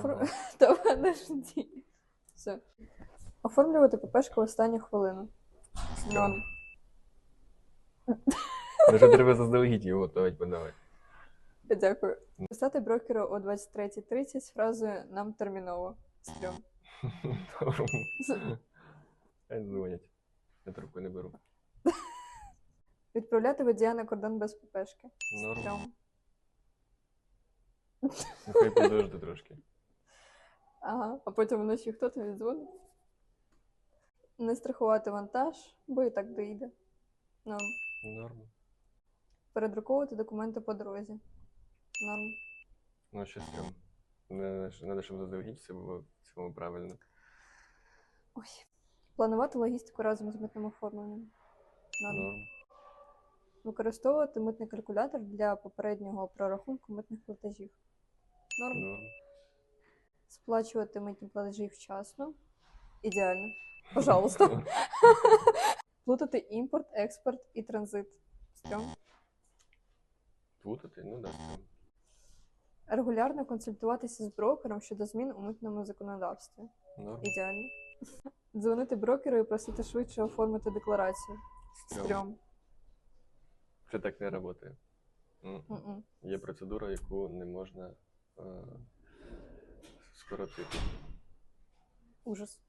Офор... Та подожди. Все. Оформлювати ППшку в останню хвилину. Норм. Вже треба заздалегідь його готувати подавати. Дякую. Писати брокеру о 23.30 з фразою нам терміново. Стрьом. Хай дзвонять. Я трубку не беру. Відправляти водія на кордон без ППшки. Норм. Стрьом. Подожди трошки. Ага, а потім вночі хто то віддзвонить. Не страхувати вантаж, бо і так доїде. Норм. Норм. Передруковувати документи по дорозі. Норм. Ну, ще стрьом. Не- Надо, щоб заздалегідь було в цілому правильно. Ой. Планувати логістику разом з митним оформленням. Норм. Норм. Використовувати митний калькулятор для попереднього прорахунку митних платежів. Норм. Норм. Сплачувати митні платежі вчасно. Ідеально. Пожалуйста. Плутати імпорт, експорт і транзит. Стрьом. Плутати? Ну да. Регулярно консультуватися з брокером щодо змін у митному законодавстві. Норм. Ідеально. Дзвонити брокеру і просити швидше оформити декларацію. Стрьом. Стрьом. Це так не працює. Є процедура, яку не можна е, скоротити. Ужас.